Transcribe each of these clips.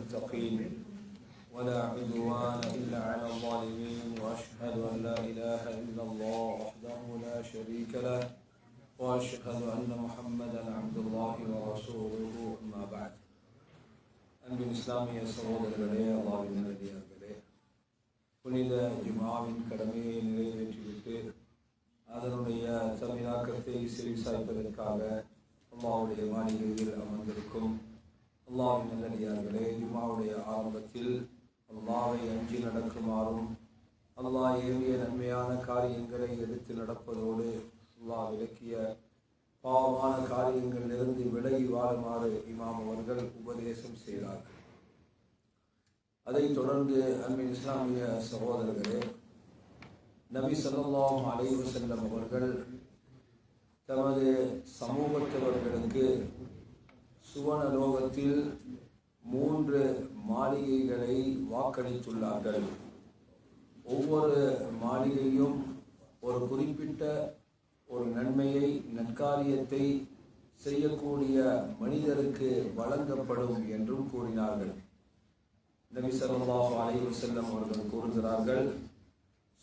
المتقين. ولا عدوان إلا على الظالمين وأشهد أن لا إله إلا الله وحده لا شريك له وأشهد أن محمدا عبد الله ورسوله أما بعد. أن அன்பின் இஸ்லாமிய சகோதரர்களே அல்லாவின் நல்லடியார்களே புனித ஜுமாவின் கடமையை நிறைவேற்றிவிட்டு அதனுடைய தமிழாக்கத்தை சிறை சாய்ப்பதற்காக அம்மாவுடைய மாளிகையில் அமர்ந்திருக்கும் அல்லாவின் நல்லடியார்களே ஜுமாவுடைய ஆரம்பத்தில் அல்லாவை அஞ்சி நடக்குமாறும் அல்லாஹ் ஏவிய நன்மையான காரியங்களை எடுத்து நடப்பதோடு அல்லாஹ் விளக்கிய பாவமான காரியங்களிலிருந்து விலகி வாழுமாறு இமாம் அவர்கள் உபதேசம் செய்தார்கள். அதைத் தொடர்ந்து அன்பின் இஸ்லாமிய சகோதரர்களே நபி ஸல்லல்லாஹு அலைவு வஸல்லம் அவர்கள் தமது சமூகத்தவர்களுக்கு சுவனலோகத்தில் மூன்று மாளிகைகளை வாக்களித்துள்ளார்கள். ஒவ்வொரு மாளிகையும் ஒரு குறிப்பிட்ட ஒரு நன்மையை நற்காரியத்தை செய்யக்கூடிய மனிதருக்கு வழங்கப்படும் என்றும் கூறினார்கள். நபி சல்லாஹ் அலைவு செல்லம் அவர்கள் கூறுகிறார்கள்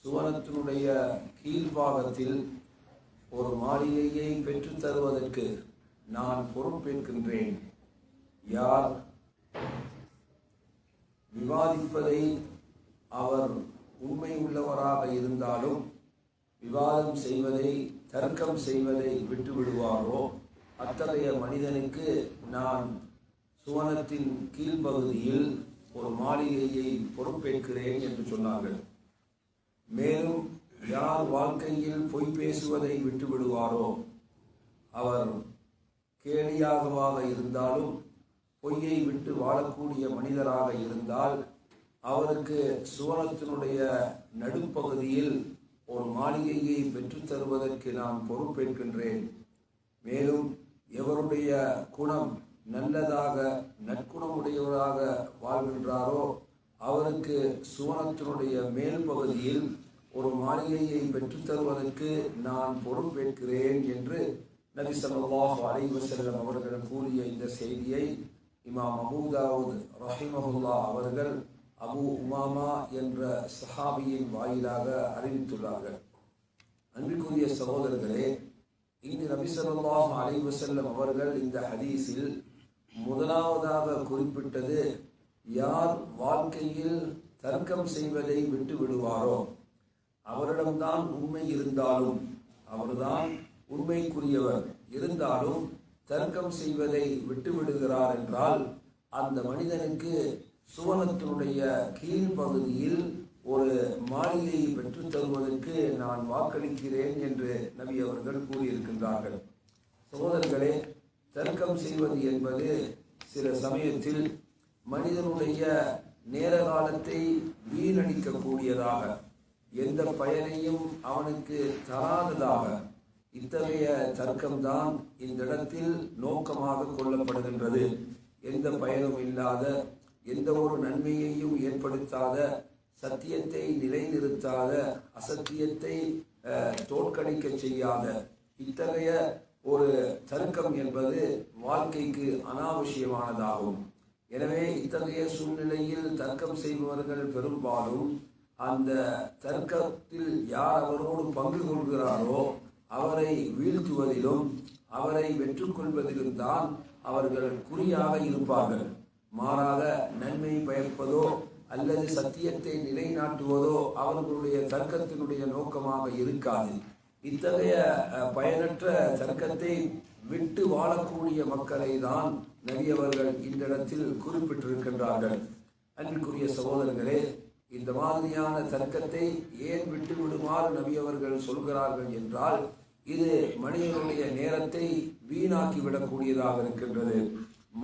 சுவனத்தினுடைய கீழ்பாகத்தில் ஒரு மாளிகையை பெற்றுத் தருவதற்கு நான் பொறுப்பேற்கின்றேன். யார் விவாதிப்பதை அவர் உண்மை உள்ளவராக இருந்தாலும் விவாதம் செய்வதை தர்க்கம் செய்வதை விட்டு விடுவாரோ அத்தகைய மனிதனுக்கு நான் சுவனத்தின் கீழ்ப்பகுதியில் ஒரு மாளிகையை பொறுப்பேற்கிறேன் என்று சொன்னார்கள். மேலும் யார் வாழ்க்கையில் பொய் பேசுவதை விட்டு விடுவாரோ அவர் கேலியாகவாக இருந்தாலும் பொய்யை விட்டு வாழக்கூடிய மனிதராக இருந்தால் அவருக்கு சுவனத்தினுடைய நடுப்பகுதியில் ஒரு மாளிகையை பெற்றுத் தருவதற்கு நான் பொறுப்பேற்கின்றேன். மேலும் எவருடைய குணம் நல்லதாக நற்குணமுடையவராக வாழ்கின்றாரோ அவருக்கு சுவனத்தினுடைய மேல் பகுதியில் ஒரு மாளிகையை பெற்றுத் தருவதற்கு நான் பொறுப்பேற்கிறேன் என்று நபி சல்லாஹ் அலைவசல்லம் அவர்களிடம் அவர்கள் கூறிய இந்த செய்தியை இமாம் அபூதாவுத் ரஹிமஹுல்லா அவர்கள் அபு உமாமா என்ற சஹாபியின் வாயிலாக அறிவித்துள்ளார்கள். அன்பிற்குரிய சகோதரர்களே இங்கு நபி ஸல்லல்லாஹு அலைவசல்லம் அவர்கள் இந்த ஹதீஸில் முதலாவதாக குறிப்பிட்டது யார் வாழ்க்கையில் தர்க்கம் செய்வதை விட்டு விடுவாரோ அவரிடம்தான் உண்மை இருந்தாலும் அவர்தான் உண்மைக்குரியவர் இருந்தாலும் தர்க்கம் செய்வதை விட்டுவிடுகிறார் என்றால் அந்த மனிதனுக்கு சுவனத்தினுடைய கீழ்ப்பகுதியில் ஒரு மாளிகையை பெற்று தருவதற்கு நான் வாக்களிக்கிறேன் என்று நபி அவர்கள் கூறியிருக்கின்றார்கள். சோதர்களே தர்க்கம் செய்வது என்பது சில சமயத்தில் மனிதனுடைய நேர காலத்தை வீணடிக்கக்கூடியதாக எந்த பயனையும் அவனுக்கு தராததாக இத்தகைய தர்க்கம்தான் இந்த இடத்தில் நோக்கமாக கொள்ளப்படுகின்றது. எந்த பயனும் இல்லாத எந்த ஒரு நன்மையையும் ஏற்படுத்தாத சத்தியத்தை நிலைநிறுத்தாத அசத்தியத்தை தோற்கடிக்க செய்யாத இத்தகைய ஒரு தர்க்கம் என்பது வாழ்க்கைக்கு அனாவசியமானதாகும். எனவே இத்தகைய சூழ்நிலையில் தர்க்கம் செய்பவர்கள் பெரும்பாலும் அந்த தர்க்கத்தில் யார் அவரோடு பங்கு கொள்கிறாரோ அவரை வீழ்த்துவதிலும் அவரை வெற்றி கொள்வதிலும் தான் அவர்கள் குறியாக இருப்பார்கள். மாறாக நன்மை பயப்பதோ அல்லது சத்தியத்தை நிலைநாட்டுவதோ அவர்களுடைய தர்க்கத்தினுடைய நோக்கமாக இருக்காது. இத்தகைய பயனற்ற தர்க்கத்தை விட்டு வாழக்கூடிய மக்களை தான் நவியவர்கள் இந்த இடத்தில் குறிப்பிட்டிருக்கின்றார்கள். அன்பிற்குரிய சகோதரர்களே இந்த மாதிரியான தர்க்கத்தை ஏன் விட்டு விடுமாறு நபியவர்கள் சொல்கிறார்கள் என்றால் இது மனிதனுடைய நேரத்தை வீணாக்கிவிடக்கூடியதாக இருக்கின்றது.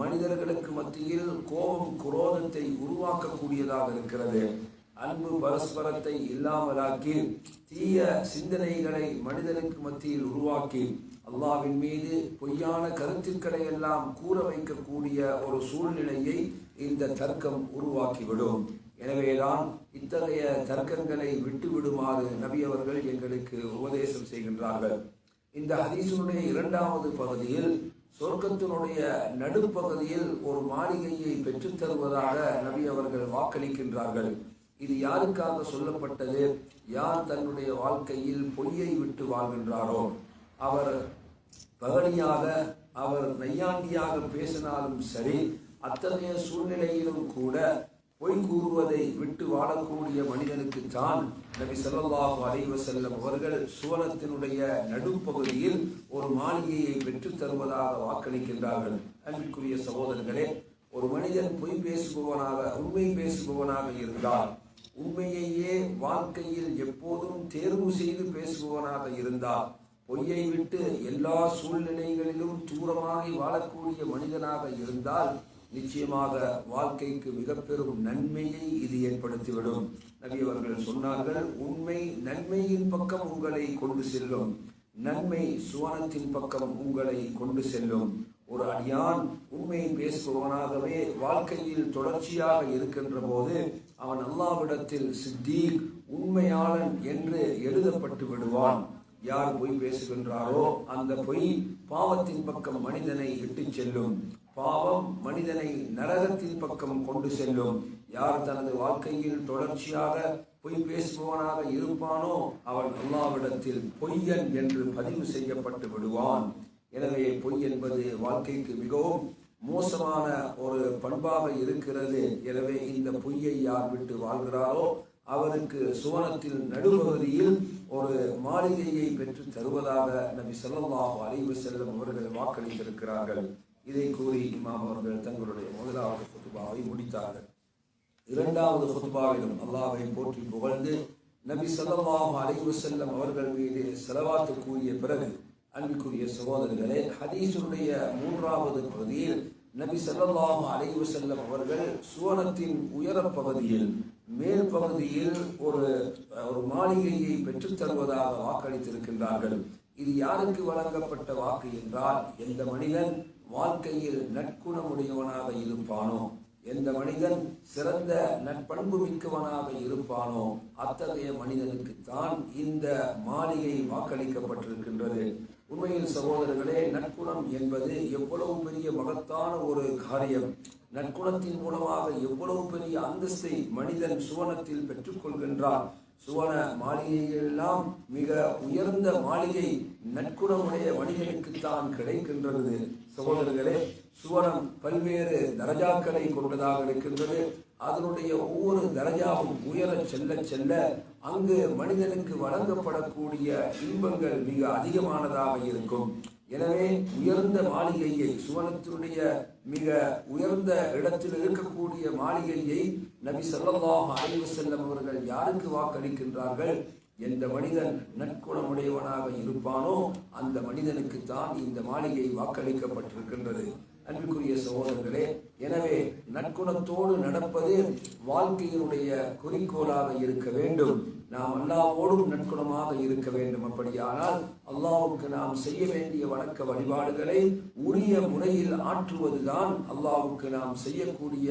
மனிதர்களுக்கு மத்தியில் கோபம் குரோதத்தை உருவாக்கக்கூடியதாக இருக்கிறது. அன்பு பரஸ்பரத்தை இல்லாமலாக்கி தீய சிந்தனைகளை மனிதனுக்கு மத்தியில் உருவாக்கி அல்லாவின் மீது பொய்யான கருத்துக்களை எல்லாம் கூற வைக்கக்கூடிய ஒரு சூழ்நிலையை இந்த தர்க்கம் உருவாக்கிவிடும். எனவேதான் இத்தகைய தர்க்கங்களை விட்டுவிடுமாறு நபியவர்கள் நபி அவர்கள் எங்களுக்கு உபதேசம் செய்கின்றார்கள். இந்த ஹதீசனுடைய இரண்டாவது பகுதியில் சொர்க்கத்தினுடைய நடுப்பகுதியில் ஒரு மாளிகையை பெற்றுத் தருவதாக நபி அவர்கள் வாக்களிக்கின்றார்கள். இது யாருக்காக சொல்லப்பட்டது? யார் தன்னுடைய வாழ்க்கையில் பொய்யை விட்டு வாழ்கின்றாரோ? அவர் பகனியாக அவர் நையாண்டியாக பேசினாலும் சரி அத்தகைய சூழ்நிலையிலும் கூட பொய் கூறுவதை விட்டு வாழக்கூடிய மனிதனுக்கு தான் நபி ஸல்லல்லாஹு அலைஹி செல்லும் அவர்கள் சுவனத்தினுடைய நடுப்பகுதியில் ஒரு மாளிகையை பெற்று தருவதாக வாக்களிக்கின்றார்கள். அன்பிற்குரிய சகோதரர்களே ஒரு மனிதன் பொய் பேசுபவனாக உண்மை பேசுபவனாக இருந்தால் உண்மையையே வாழ்க்கையில் எப்போதும் தேர்வு செய்து பேசுபவனாக இருந்தால் பொய்யை விட்டு எல்லா சூழ்நிலைகளிலும் தூரமாகி வாழக்கூடிய மனிதனாக இருந்தால் நிச்சயமாக வாழ்க்கைக்கு மிக பெரும் நன்மையை இது ஏற்படுத்திவிடும். நபி அவர்கள் சொன்னார்கள் உண்மை நன்மையின் பக்கம் உங்களை கொண்டு செல்லும். நன்மை சுவனத்தின் பக்கம் உங்களை கொண்டு செல்லும். ஒரு அடியான் உண்மையை பேசுபவனாகவே வாழ்க்கையில் தொடர்ச்சியாக இருக்கின்ற போது அவன் அல்லாவிடத்தில் சித்தீக் உண்மையாளன் என்று எழுதப்பட்டு விடுவான். யார் பொய் பேசுகின்றாரோ அந்த பொய் பாவத்தின் பக்கம் மனிதனை இட்டுச் செல்லும். பாவம் மனிதனை நரகத்தின் பக்கம் கொண்டு செல்லும். யார் தனது வாழ்க்கையில் தொடர்ச்சியாக பொய் பேசுபவனாக இருப்பானோ அவன் அல்லாவிடத்தில் பொய்யன் என்று பதிவு செய்யப்பட்டு விடுவான். எனவே பொய் என்பது வாழ்க்கைக்கு மிகவும் மோசமான ஒரு பண்பாக இருக்கிறது. எனவே இந்த பொய்யை யார் விட்டு வாழ்கிறாரோ அவருக்கு சுவனத்தில் நடுபகுதியில் ஒரு மாளிகையை பெற்று தருவதாக நபி ஸல்லல்லாஹு அறிவு செல்லும் அவர்கள் வாக்களித்திருக்கிறார்கள். இதை கூறி இமாம் அவர்கள் தங்களுடைய முதலாவது குத்துபாவை முடித்தார்கள். இரண்டாவது குத்துபாவிலும் அல்லாவை போற்றி புகழ்ந்து நபி ஸல்லல்லாஹு அலைவு செல்லம் அவர்கள் மீது செலவாத்து கூறிய பிறகு அன்புக்குரிய சகோதரர்களே ஹதீஸுடைய மூன்றாவது பகுதியில் நபி ஸல்லல்லாஹு அலைவு செல்லம் அவர்கள் சுவனத்தின் உயர பகுதியில் மேல் பகுதியில் ஒரு ஒரு மாளிகையை பெற்றுத் தருவதாக வாக்களித்திருக்கின்றார்கள். இது யாருக்கு வழங்கப்பட்ட வாக்கு என்றால் எந்த மனிதன் வாழ்க்கையில் நற்குணமுடையவனாக இருப்பானோ? எந்த மனிதன் சிறந்த நட்பண்பு மிக்கவனாக இருப்பானோ அத்தகைய மனிதனுக்கு தான் இந்த மாளிகை வாக்களிக்கப்பட்டிருக்கின்றது. உண்மையில் சகோதரர்களே நற்குணம் என்பது எவ்வளவு பெரிய மகத்தான ஒரு காரியம். நற்குணத்தின் மூலமாக எவ்வளவு பெரிய அந்தஸ்தை மனிதன் சுவனத்தில் பெற்றுக்கொள்கின்றான். சுவன மாளிகையெல்லாம் மிக உயர்ந்த மாளிகை நற்குணமுடைய மனிதனுக்குத்தான் கிடைக்கின்றது. சகோதரர்களே சுவனம் பல்வேறு தரஜாக்களை கொண்டதாக இருக்கின்றது. அதனுடைய ஒவ்வொரு தரஜாவும் உயர செல்ல செல்ல அங்கு மனிதனுக்கு வழங்கப்படக்கூடிய இன்பங்கள் மிக அதிகமானதாக இருக்கும். எனவே உயர்ந்த மாளிகையை சுவனத்தினுடைய மிக உயர்ந்த இடத்தில் இருக்கக்கூடிய மாளிகையை நபி ஸல்லல்லாஹு அலைஹி வஸல்லம் அவர்கள் யாருக்கு வாக்களிக்கின்றார்கள்? எந்த மனிதன் நற்குணமுடையவனாக இருப்பானோ அந்த மனிதனுக்கு தான் இந்த மாளிகை வாக்களிக்கப்பட்டிருக்கின்றது. அன்புக்குரிய சகோதரர்களே எனவே நற்குணத்தோடு நடப்பது வாழ்க்கையினுடைய குறிக்கோளாக இருக்க வேண்டும். நாம் அல்லாவோடும் நற்குணமாக இருக்க வேண்டும் அப்படியானால் அல்லாவுக்கு நாம் செய்ய வேண்டிய வணக்க வழிபாடுகளை உரிய முறையில் ஆற்றுவதுதான் அல்லாவுக்கு நாம் செய்யக்கூடிய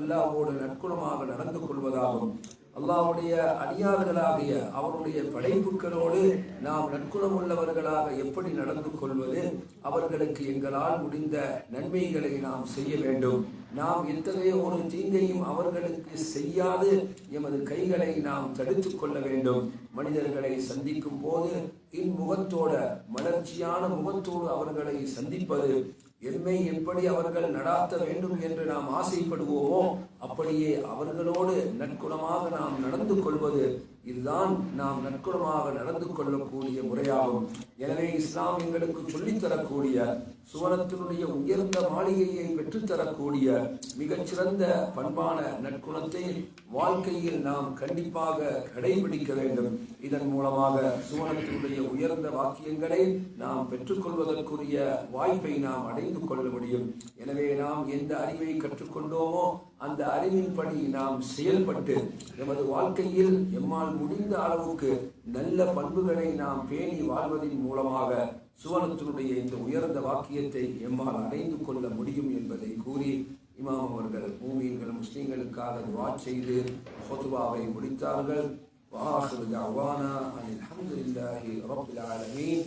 அல்லாவோடு நற்குணமாக நடந்து கொள்வதாகும். அல்லாவுடைய அடியார்களாகிய அவருடைய படைப்புகளோடு நாம் நற்குணம் உள்ளவர்களாக எப்படி நடந்து கொள்வது? அவர்களுக்கு எங்களால் முடிந்த நன்மைகளை நாம் செய்ய வேண்டும். நாம் எத்தகைய ஒரு தீங்கையும் அவர்களுக்கு செய்யாது எமது கைகளை நாம் தடுத்து கொள்ள வேண்டும். மனிதர்களை சந்திக்கும் போது இம்முகத்தோட மலர்ச்சியான முகத்தோடு அவர்களை சந்திப்பது எம்மை எப்படி அவர்கள் நடாத்த வேண்டும் என்று நாம் ஆசைப்படுவோமோ அப்படியே அவர்களோடு நற்குணமாக நாம் நடந்து கொள்வது இதுதான் நாம் நற்குணமாக நடந்து கொள்ளக்கூடிய முறையாகும். எனவே இஸ்லாம் எங்களுக்கு சொல்லித் தரக்கூடிய சுவனத்தினுடைய உயர்ந்த மாளிகையை பெற்றுத்தரக்கூடிய மிகச்சிறந்த பண்பான நற்குணத்தை வாழ்க்கையில் நாம் கண்டிப்பாக கடைபிடிக்க வேண்டும். இதன் மூலமாக சுவனத்தினுடைய உயர்ந்த வாக்கியங்களை நாம் பெற்றுக்கொள்வதற்குரிய வாய்ப்பை நாம் அடைந்து கொள்ள முடியும். எனவே நாம் எந்த அறிவை கற்றுக்கொண்டோமோ அந்த அறிவின்படி நாம் செயல்பட்டு நமது வாழ்க்கையில் எம்மால் முடிந்த அளவுக்கு நல்ல பண்புகளை நாம் பேணி வாழ்வதன் மூலமாக சுவனத்தினுடைய இந்த உயர்ந்த வாக்கியத்தை எம்மால் அடைந்து கொள்ள முடியும் என்பதை கூறி இமாம் அவர்கள் பூமியர்கள் முஸ்லீம்களுக்காக துவா செய்து ஹொத்துவாவை முடித்தார்கள். வாஹர் தாவானா அலமதுல்லாஹி ரபுல் ஆலமீன்.